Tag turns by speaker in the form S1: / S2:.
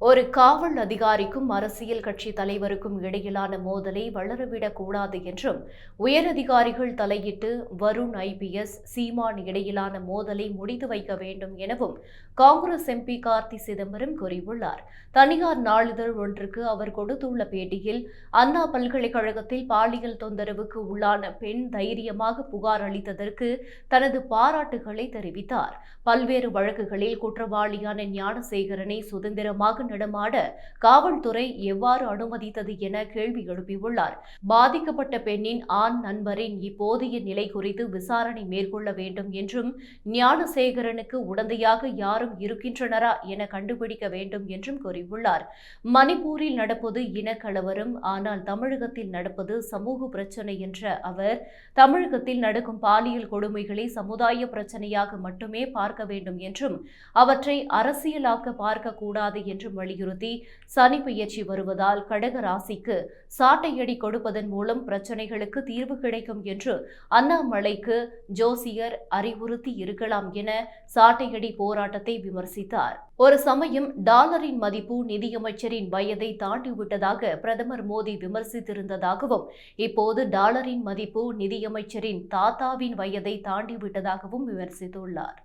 S1: ஒரு காவல் அதிகாரிக்கும் அரசியல் கட்சி தலைவருக்கும் இடையிலான மோதலை வளரவிடக் கூடாது என்றும் உயரதிகாரிகள் தலையிட்டு வருண் ஐபிஎஸ் சீமான் இடையிலான மோதலை முடித்து வைக்க வேண்டும் எனவும் காங்கிரஸ் எம்பி கார்த்தி சிதம்பரம் கூறியுள்ளார். தனியார் நாளிதழ் ஒன்றுக்கு அவர் கொடுத்துள்ள பேட்டியில் அண்ணா பல்கலைக்கழகத்தில் பாலியல் தொந்தரவுக்கு உள்ளான பெண் தைரியமாக புகார் அளித்ததற்கு தனது பாராட்டுகளை தெரிவித்தார். பல்வேறு வழக்குகளில் குற்றவாளியான ஞானசேகரனை சுதந்திரமாக நடமாட காவல்துறை எவ்வாறு அனுமதித்தது என கேள்வி எழுப்பியுள்ளார். பாதிக்கப்பட்ட பெண்ணின் ஆண் நண்பரின் இப்போதைய நிலை குறித்து விசாரணை மேற்கொள்ள வேண்டும் என்றும் ஞானசேகரனுக்கு உடந்தையாக யாரும் இருக்கின்றனரா என கண்டுபிடிக்க வேண்டும் என்றும் கூறியுள்ளார். மணிப்பூரில் நடப்பது இனக்கலவரம் ஆனால் தமிழகத்தில் நடப்பது சமூக பிரச்சனை என்ற அவர் தமிழகத்தில் நடக்கும் பாலியல் கொடுமைகளை சமுதாய பிரச்சனையாக மட்டுமே பார்க்க வேண்டும் என்றும் அவற்றை அரசியலாக்க பார்க்கக்கூடாது கூடாது என்றும் வலியுறுத்தி சனி பெயர்ச்சி வருவதால் கடக ராசிக்கு சாட்டையடி கொடுப்பதன் மூலம் பிரச்சனைகளுக்கு தீர்வு கிடைக்கும் என்று அண்ணாமலைக்கு ஜோசியர் அறிவுறுத்தி இருக்கலாம் என சாட்டையடி போராட்டத்தை விமர்சித்தார். ஒரு சமயம் டாலரின் மதிப்பு நிதியமைச்சரின் வயதை தாண்டிவிட்டதாக பிரதமர் மோடி விமர்சித்திருந்ததாகவும் இப்போது டாலரின் மதிப்பு நிதியமைச்சரின் தாத்தாவின் வயதை தாண்டிவிட்டதாகவும் விமர்சித்துள்ளார்.